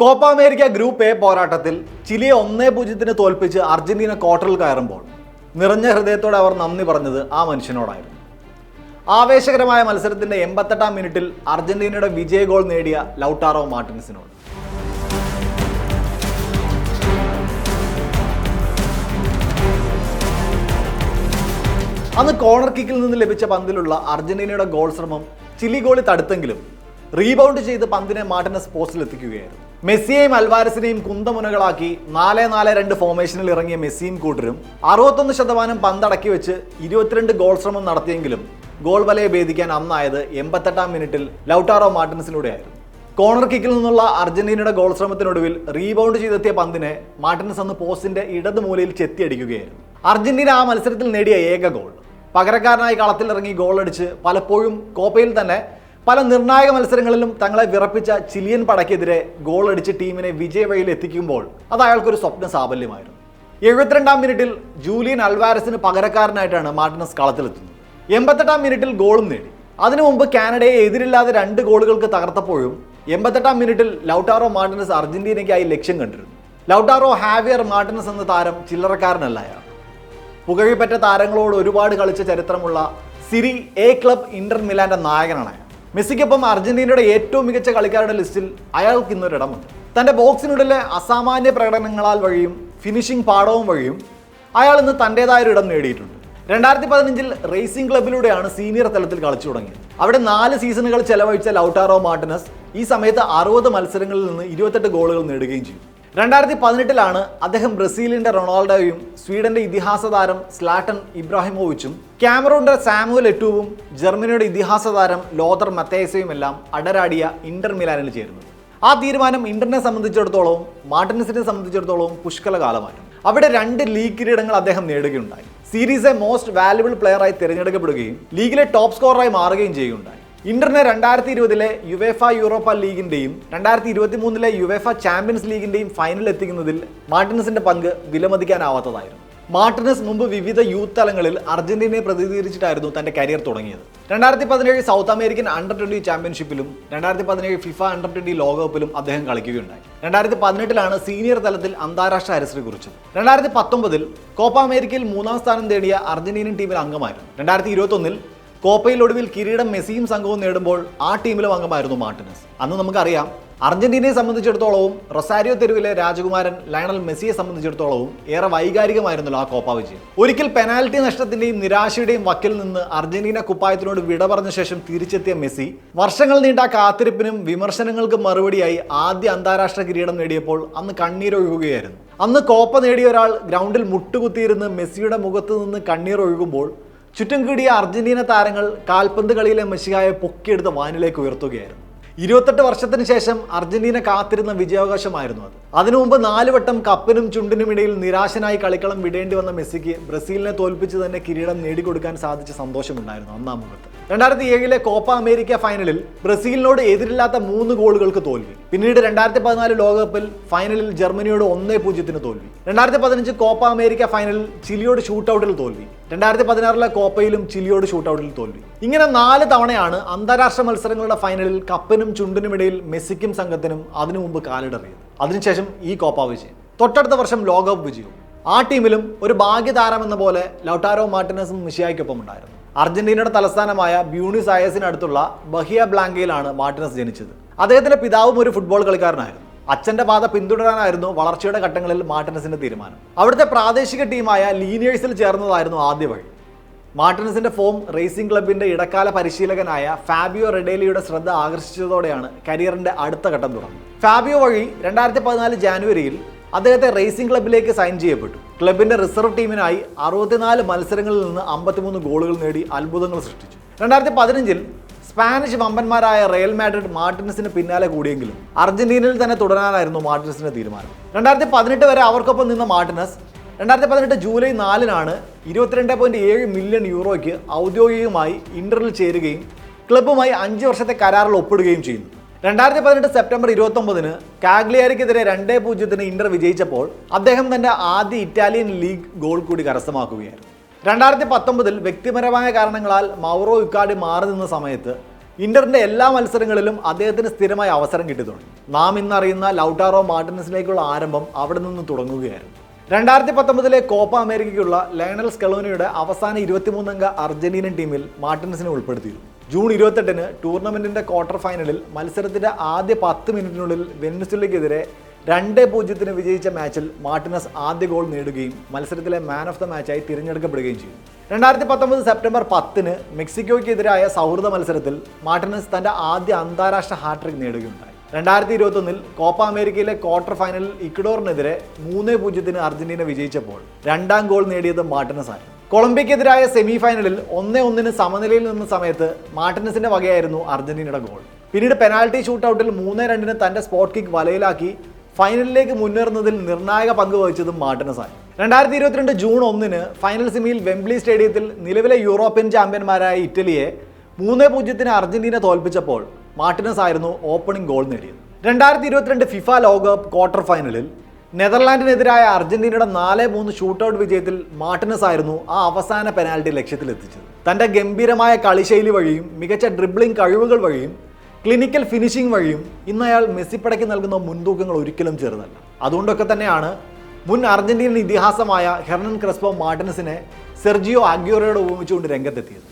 Copa America group A പോരാട്ടത്തിൽ ചിലിയെ ഒന്നേ പൂജ്യത്തിന് തോൽപ്പിച്ച് അർജന്റീന ക്വാർട്ടറിൽ കയറുമ്പോൾ നിറഞ്ഞ ഹൃദയത്തോടെ അവർ നന്ദി പറഞ്ഞത് ആ മനുഷ്യനോടായിരുന്നു. ആവേശകരമായ മത്സരത്തിന്റെ എൺപത്തെട്ടാം മിനിറ്റിൽ അർജന്റീനയുടെ വിജയ ഗോൾ നേടിയ ലൗട്ടാറോ മാർട്ടിൻസിനോട് അന്ന് കോർണർ കിക്കിൽ നിന്ന് ലഭിച്ച പന്തിലുള്ള അർജന്റീനയുടെ ഗോൾ ശ്രമം ചിലി ഗോളി തടുത്തെങ്കിലും റീബൗണ്ട് ചെയ്ത് പന്തിനെ മാർട്ടിനസ് പോസ്റ്റിൽ എത്തിക്കുകയായിരുന്നു മെസ്സിയെയും അൽവാരസിനെയും കുന്തമുനകളാക്കി നാല് നാല് രണ്ട് ഫോർമേഷനിൽ ഇറങ്ങിയ മെസ്സിയും കൂട്ടരും അറുപത്തൊന്ന് ശതമാനം പന്തടക്കി വെച്ച് ഇരുപത്തിരണ്ട് ഗോൾ ശ്രമം നടത്തിയെങ്കിലും ഗോൾ വലയെ ഭേദിക്കാൻ അന്നായത് എൺപത്തെട്ടാം മിനിറ്റിൽ ലൗട്ടാറോ മാർട്ടിൻസിലൂടെയായിരുന്നു കോർണർ കിക്കിൽ നിന്നുള്ള അർജന്റീനയുടെ ഗോൾ ശ്രമത്തിനൊടുവിൽ റീബൗണ്ട് ചെയ്തെത്തിയ പന്തിനെ മാർട്ടിൻസ് അന്ന് പോസ്റ്റിന്റെ ഇടത് മൂലയിൽ ചെത്തിയടിക്കുകയായിരുന്നു. അർജന്റീന ആ മത്സരത്തിൽ നേടിയ ഏക ഗോൾ പകരക്കാരനായി കളത്തിലിറങ്ങി ഗോളടിച്ച് പലപ്പോഴും കോപ്പയിൽ തന്നെ പല നിർണായക മത്സരങ്ങളിലും തങ്ങളെ വിറപ്പിച്ച ചിലിയൻ പടയ്ക്കെതിരെ ഗോളടിച്ച് ടീമിനെ വിജയവഴിയിൽ എത്തിക്കുമ്പോൾ അത് അയാൾക്കൊരു സ്വപ്ന സാഫല്യമായിരുന്നു. എഴുപത്തിരണ്ടാം മിനിറ്റിൽ ജൂലിയൻ അൽവാരസിന് പകരക്കാരനായിട്ടാണ് മാർട്ടിനസ് കളത്തിലെത്തുന്നത്. എൺപത്തെട്ടാം മിനിറ്റിൽ ഗോളും നേടി. അതിനു മുമ്പ് കാനഡയെ എതിരില്ലാതെ രണ്ട് ഗോളുകൾക്ക് തകർത്തപ്പോഴും എൺപത്തെട്ടാം മിനിറ്റിൽ ലൗട്ടാറോ മാർട്ടിനസ് അർജന്റീനയ്ക്കായി ലക്ഷ്യം കണ്ടിരുന്നു. ലൗട്ടാറോ ഹാവിയർ മാർട്ടിനസ് എന്ന താരം ചില്ലറക്കാരനല്ല അയാൾ. പുകഴിപ്പറ്റ താരങ്ങളോട് ഒരുപാട് കളിച്ച ചരിത്രമുള്ള സിരി എ ക്ലബ് ഇന്റർ മിലാന്റെ നായകനാണ് അയാൾ. മെസ്സിക്കൊപ്പം അർജന്റീനയുടെ ഏറ്റവും മികച്ച കളിക്കാരുടെ ലിസ്റ്റിൽ അയാൾക്ക് ഇന്നൊരിടമുണ്ട്. തന്റെ ബോക്സിനുള്ളിലെ അസാമാന്യ പ്രകടനങ്ങളാൽ വഴിയും ഫിനിഷിംഗ് പാടവും വഴിയും അയാൾ ഇന്ന് തന്റേതായൊരു ഇടം നേടിയിട്ടുണ്ട്. രണ്ടായിരത്തി പതിനഞ്ചിൽ റേസിംഗ് ക്ലബിലൂടെയാണ് സീനിയർ തലത്തിൽ കളിച്ചു തുടങ്ങിയത്. അവിടെ നാല് സീസണുകൾ ചെലവഴിച്ച ലൗട്ടാറോ മാർട്ടിനസ് ഈ സമയത്ത് അറുപത് മത്സരങ്ങളിൽ നിന്ന് ഇരുപത്തെട്ട് ഗോളുകൾ നേടുകയും ചെയ്തു. രണ്ടായിരത്തി പതിനെട്ടിലാണ് അദ്ദേഹം ബ്രസീലിന്റെ റൊണാൾഡോയും സ്വീഡന്റെ ഇതിഹാസ താരം സ്ലാട്ടൻ ഇബ്രാഹിമോവിച്ചും ക്യാമറൂണിന്റെ സാമുവൽ എറ്റുവും ജർമ്മനിയുടെ ഇതിഹാസ താരം ലോതർ മത്തേസയും എല്ലാം അടരാടിയ ഇന്റർ മിലാനിൽ ചേരുന്നത് ആ തീരുമാനം ഇന്ററിനെ സംബന്ധിച്ചിടത്തോളവും മാർട്ടിനസിനെ സംബന്ധിച്ചിടത്തോളവും പുഷ്കല കാലമായിരുന്നു അവിടെ രണ്ട് ലീഗ് കിരീടങ്ങൾ അദ്ദേഹം നേടുകയുണ്ടായി. സീരീസ് എ മോസ്റ്റ് വാല്യുബിൾ പ്ലെയറായി തിരഞ്ഞെടുക്കപ്പെടുകയും ലീഗിലെ ടോപ്പ് സ്കോററായി മാറുകയും ചെയ്യുകയുണ്ടായി. ഇന്ററിനെ രണ്ടായിരത്തി ഇരുപതിലെ യുവേഫ യൂറോപ്പ ലീഗിന്റെയും രണ്ടായിരത്തി ഇരുപത്തി മൂന്നിലെ യുവേഫ ചാമ്പ്യൻസ് ലീഗിന്റെയും ഫൈനൽ എത്തിക്കുന്നതിൽ മാർട്ടിനസിന്റെ പങ്ക് വിലമതിക്കാനാവാത്തതായിരുന്നു. മാർട്ടിനസ് മുമ്പ് വിവിധ യൂത്ത് തലങ്ങളിൽ അർജന്റീനയെ പ്രതിനിധീകരിച്ചിട്ടായിരുന്നു തന്റെ കരിയർ തുടങ്ങിയത്. രണ്ടായിരത്തി പതിനേഴ് സൗത്ത് അമേരിക്കൻ അണ്ടർ ട്വന്റി ചാമ്പ്യൻഷിപ്പിലും രണ്ടായിരത്തി പതിനേഴ് ഫിഫ അണ്ടർ ട്വന്റി ലോകകപ്പിലും അദ്ദേഹം കളിക്കുകയുണ്ടായി. രണ്ടായിരത്തി പതിനെട്ടിലാണ് സീനിയർ തലത്തിൽ അന്താരാഷ്ട്ര ഹരിശ്രീ കുറിച്ചത്. രണ്ടായിരത്തി പത്തൊമ്പതിൽ കോപ്പ അമേരിക്കയിൽ മൂന്നാം സ്ഥാനം നേടിയ അർജന്റീനൻ ടീമിൽ അംഗമായിരുന്നു. രണ്ടായിരത്തി ഇരുപത്തൊന്നിൽ കോപ്പയിൽ ഒടുവിൽ കിരീടം മെസ്സിയും സംഘവും നേടുമ്പോൾ ആ ടീമിലും അംഗമായിരുന്നു മാർട്ടിനസ്. അന്ന് നമുക്കറിയാം അർജന്റീനയെ സംബന്ധിച്ചിടത്തോളവും റൊസാരിയോ തെരുവിലെ രാജകുമാരൻ ലയണൽ മെസ്സിയെ സംബന്ധിച്ചിടത്തോളവും ഏറെ വൈകാരികമായിരുന്നല്ലോ ആ കോപ്പ വിജയം. ഒരിക്കൽ പെനാൽറ്റി നഷ്ടത്തിന്റെയും നിരാശയുടെയും വക്കിൽ നിന്ന് അർജന്റീന കുപ്പായത്തിനോട് വിട പറഞ്ഞ ശേഷം തിരിച്ചെത്തിയ മെസ്സി വർഷങ്ങൾ നീണ്ട കാത്തിരിപ്പിനും വിമർശനങ്ങൾക്കും മറുപടിയായി ആദ്യ അന്താരാഷ്ട്ര കിരീടം നേടിയപ്പോൾ അന്ന് കണ്ണീരൊഴുകുകയായിരുന്നു അന്ന് കോപ്പ നേടിയ ഒരാൾ ഗ്രൗണ്ടിൽ മുട്ടുകുത്തിയിരുന്ന് മെസ്സിയുടെ മുഖത്ത് നിന്ന് കണ്ണീർ ഒഴുകുമ്പോൾ ചുറ്റും കൂടിയ അർജന്റീന താരങ്ങൾ കാൽപന്ത് കളിയിലെ മെസ്സിയായ പൊക്കിയെടുത്ത് വാനിലേക്ക് ഉയർത്തുകയായിരുന്നു. ഇരുപത്തെട്ട് വർഷത്തിന് ശേഷം അർജന്റീന കാത്തിരുന്ന വിജയാവകാശമായിരുന്നു അത്. അതിനു മുമ്പ് നാല് വട്ടം കപ്പിനും ചുണ്ടിനും ഇടയിൽ നിരാശനായി കളിക്കളം വിടേണ്ടി വന്ന മെസ്സിക്ക് ബ്രസീലിനെ തോൽപ്പിച്ച് തന്നെ കിരീടം നേടിക്കൊടുക്കാൻ സാധിച്ച സന്തോഷമുണ്ടായിരുന്നു ഒന്നാം മുഖത്ത് രണ്ടായിരത്തി ഏഴിലെ കോപ്പ അമേരിക്ക ഫൈനലിൽ ബ്രസീലിനോട് എതിരില്ലാത്ത മൂന്ന് ഗോളുകൾക്ക് തോൽവി. പിന്നീട് രണ്ടായിരത്തി പതിനാല് ലോകകപ്പിൽ ഫൈനലിൽ ജർമ്മനിയോട് ഒന്നേ പൂജ്യത്തിന് തോൽവി. രണ്ടായിരത്തി പതിനഞ്ച് കോപ്പ അമേരിക്ക ഫൈനലിൽ ചിലിയോട് ഷൂട്ടൌട്ടിൽ തോൽവി. രണ്ടായിരത്തി പതിനാറിലെ കോപ്പയിലും ചിലിയോട് ഷൂട്ടൌട്ടിൽ തോൽവി. ഇങ്ങനെ നാല് തവണയാണ് അന്താരാഷ്ട്ര മത്സരങ്ങളുടെ ഫൈനലിൽ കപ്പിനും ചുണ്ടിനുമിടയിൽ മെസ്സിക്കും സംഘത്തിനും അതിനു മുമ്പ് കാലിടറിയത്. അതിനുശേഷം ഈ കോപ്പ വിജയം. തൊട്ടടുത്ത വർഷം ലോകകപ്പ് വിജയവും. ആ ടീമിലും ഒരു ഭാഗ്യതാരം എന്ന പോലെ ലൗട്ടാരോ മാർട്ടിനസും മിഷിയായ്ക്കൊപ്പം ഉണ്ടായിരുന്നു. അർജന്റീനയുടെ തലസ്ഥാനമായ ബ്യൂണിസ് അയസിനടുത്തുള്ള ബഹിയ ബ്ലാങ്കയിലാണ് മാർട്ടിനസ് ജനിച്ചത്. അദ്ദേഹത്തിന്റെ പിതാവും ഒരു ഫുട്ബോൾ കളിക്കാരനായിരുന്നു. അച്ഛന്റെ പാത പിന്തുടരാനായിരുന്നു വളർച്ചയുടെ ഘട്ടങ്ങളിൽ മാർട്ടിനസിന്റെ തീരുമാനം. അവിടുത്തെ പ്രാദേശിക ടീമായ ലീനിയേഴ്സിൽ ചേർന്നതായിരുന്നു ആദ്യ വഴി. മാർട്ടിനസിന്റെ ഫോം റേസിംഗ് ക്ലബിന്റെ ഇടക്കാല പരിശീലകനായ ഫാബിയോ റെഡേലിയുടെ ശ്രദ്ധ ആകർഷിച്ചതോടെയാണ് കരിയറിന്റെ അടുത്ത ഘട്ടം തുടങ്ങുന്നത്. ഫാബിയോ വഴി രണ്ടായിരത്തി പതിനാല് ജാനുവരിയിൽ അദ്ദേഹത്തെ റേസിംഗ് ക്ലബിലേക്ക് സൈൻ ചെയ്യപ്പെട്ടു. ക്ലബിന്റെ റിസർവ് ടീമിനായി അറുപത്തിനാല് മത്സരങ്ങളിൽ നിന്ന് അമ്പത്തിമൂന്ന് ഗോളുകൾ നേടി അത്ഭുതങ്ങൾ സൃഷ്ടിച്ചു. രണ്ടായിരത്തി പതിനഞ്ചിൽ സ്പാനിഷ് വമ്പന്മാരായ റയൽ മാഡ്രിഡ് മാർട്ടിനസിന് പിന്നാലെ കൂടിയെങ്കിലും അർജന്റീനയിൽ തന്നെ തുടരാനായിരുന്നു മാർട്ടിനസിന്റെ തീരുമാനം. രണ്ടായിരത്തി പതിനെട്ട് വരെ അവർക്കൊപ്പം നിന്ന മാർട്ടിനസ് രണ്ടായിരത്തി പതിനെട്ട് ജൂലൈ നാലിനാണ് ഇരുപത്തിരണ്ട് പോയിന്റ് ഏഴ് മില്യൺ യൂറോയ്ക്ക് ഔദ്യോഗികമായി ഇന്ററിൽ ചേരുകയും ക്ലബ്ബുമായി അഞ്ച് വർഷത്തെ കരാറിൽ ഒപ്പിടുകയും ചെയ്യുന്നു രണ്ടായിരത്തി പതിനെട്ട് സെപ്റ്റംബർ ഇരുപത്തൊമ്പതിന് കാഗ്ലിയാരിക്കെതിരെ രണ്ടേ പൂജ്യത്തിന് ഇന്റർ വിജയിച്ചപ്പോൾ അദ്ദേഹം തന്റെ ആദ്യ ഇറ്റാലിയൻ ലീഗ് ഗോൾ കൂടി കരസ്ഥമാക്കുകയായിരുന്നു. രണ്ടായിരത്തി പത്തൊമ്പതിൽ വ്യക്തിപരമായ കാരണങ്ങളാൽ മൗറോ ഇക്കാടി മാറി നിന്ന സമയത്ത് ഇന്ററിന്റെ എല്ലാ മത്സരങ്ങളിലും അദ്ദേഹത്തിന് സ്ഥിരമായ അവസരം കിട്ടി തുടങ്ങി നാം ഇന്നറിയുന്ന ലൗട്ടാറോ മാർട്ടിനസിലേക്കുള്ള ആരംഭം അവിടെ നിന്ന് തുടങ്ങുകയായിരുന്നു. രണ്ടായിരത്തി പത്തൊമ്പതിലെ കോപ്പ അമേരിക്കയ്ക്കുള്ള ലയണൽ സ്കെളോനിയുടെ അവസാന ഇരുപത്തിമൂന്നംഗ അർജന്റീനൻ ടീമിൽ മാർട്ടിനസിനെ ഉൾപ്പെടുത്തിയിരുന്നു. ജൂൺ ഇരുപത്തെട്ടിന് ടൂർണമെന്റിന്റെ ക്വാർട്ടർ ഫൈനലിൽ മത്സരത്തിന്റെ ആദ്യ പത്ത് മിനിറ്റിനുള്ളിൽ വെനസ്വലയ്ക്കെതിരെ രണ്ട് പൂജ്യത്തിന് വിജയിച്ച മാച്ചിൽ മാർട്ടിനസ് ആദ്യ ഗോൾ നേടുകയും മത്സരത്തിലെ മാൻ ഓഫ് ദ മാച്ചായി തിരഞ്ഞെടുക്കപ്പെടുകയും ചെയ്തു. രണ്ടായിരത്തി പത്തൊമ്പത് സെപ്റ്റംബർ പത്തിന് മെക്സിക്കോയ്ക്കെതിരായ സൗഹൃദ മത്സരത്തിൽ മാർട്ടിനസ് തന്റെ ആദ്യ അന്താരാഷ്ട്ര ഹാട്രിക് നേടുകയുണ്ടായി. രണ്ടായിരത്തി ഇരുപത്തൊന്നിൽ കോപ്പ അമേരിക്കയിലെ ക്വാർട്ടർ ഫൈനലിൽ ഇക്വഡോറിനെതിരെ മൂന്ന് പൂജ്യത്തിന് അർജന്റീന വിജയിച്ചപ്പോൾ രണ്ടാം ഗോൾ നേടിയത് മാർട്ടിനസ് ആയിരുന്നു കൊളംബിയക്കെതിരായ സെമി ഫൈനലിൽ ഒന്നേ ഒന്നിന് സമനിലയിൽ നിന്ന സമയത്ത് മാർട്ടിനസിന്റെ വകയായിരുന്നു അർജന്റീനയുടെ ഗോൾ. പിന്നീട് പെനാൽറ്റി ഷൂട്ടൗട്ടിൽ മൂന്നേ രണ്ടിന് തന്റെ സ്പോട്ട് കിക്ക് വലയിലാക്കി ഫൈനലിലേക്ക് മുന്നേറുന്നതിൽ നിർണായക പങ്ക് വഹിച്ചതും മാർട്ടിനസായി രണ്ടായിരത്തി ഇരുപത്തിരണ്ട് ജൂൺ ഒന്നിന് ഫൈനൽ സെമിയിൽ വെംബ്ലി സ്റ്റേഡിയത്തിൽ നിലവിലെ യൂറോപ്യൻ ചാമ്പ്യന്മാരായ ഇറ്റലിയെ മൂന്ന് പൂജ്യത്തിന് അർജന്റീന തോൽപ്പിച്ചപ്പോൾ മാർട്ടിനസ് ആയിരുന്നു ഓപ്പണിംഗ് ഗോൾ നേടിയത്. രണ്ടായിരത്തി ഇരുപത്തിരണ്ട് ഫിഫ ലോകകപ്പ് ക്വാർട്ടർ ഫൈനലിൽ നെതർലാൻഡിനെതിരായ അർജന്റീനയുടെ നാല് മൂന്ന് ഷൂട്ടൗട്ട് വിജയത്തിൽ മാർട്ടിനസ് ആയിരുന്നു ആ അവസാന പെനാൽറ്റി ലക്ഷ്യത്തിലെത്തിച്ചത്. തന്റെ ഗംഭീരമായ കളിശൈലി വഴിയും മികച്ച ഡ്രിബ്ലിംഗ് കഴിവുകൾ വഴിയും ക്ലിനിക്കൽ ഫിനിഷിംഗ് വഴിയും ഇന്ന് അയാൾ മെസ്സിപ്പടയ്ക്ക് നൽകുന്ന മുൻതൂക്കങ്ങൾ ഒരിക്കലും ചെറുതല്ല. അതുകൊണ്ടൊക്കെ തന്നെയാണ് മുൻ അർജന്റീനൻ ഇതിഹാസമായ ഹെർണൻ ക്രെസ്പോ മാർട്ടിനസിനെ സെർജിയോ ആഗ്യോറയോട് ഉപമിച്ചുകൊണ്ട് രംഗത്തെത്തിയത്.